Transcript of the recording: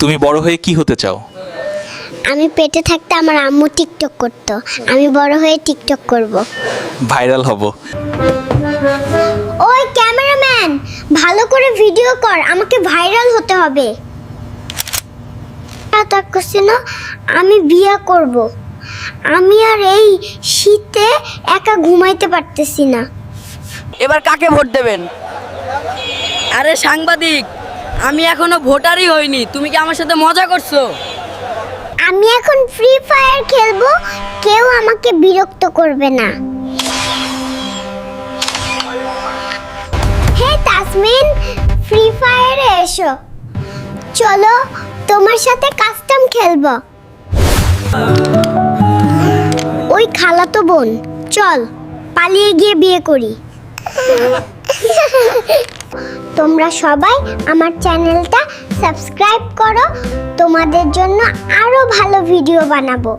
তুমি বড় হয়ে কি হতে চাও? আমি পেটে থাকতে আমার আম্মু টিকটক করতো। আমি বড় হয়ে টিকটক করব। ভাইরাল হব। ওই ক্যামেরাম্যান ভালো করে ভিডিও কর আমাকে ভাইরাল হতে হবে। তাক করছি না আমি বিয়ে করব। আমি আর এই শীতে একা ঘুমাইতে পারতেছি না। এবার কাকে ভোট দেবেন? আরে সাংবাদিক। আমি এখনও ভোটারই হইনি। তুমি কি আমার সাথে মজা করছ? আমি এখন ফ্রি ফায়ার খেলব, কেউ আমাকে বিরক্ত করবে না। হে তাসমিন ফ্রি ফায়ারে এসো। চলো, তোমার সাথে কাস্টম খেলব। ওই খালাতো বোন, চল, পালিয়ে গিয়ে বিয়ে করি। তোমরা সবাই আমার চ্যানেলটা সাবস্ক্রাইব করো। তোমাদের জন্য আরও ভালো ভিডিও বানাবো।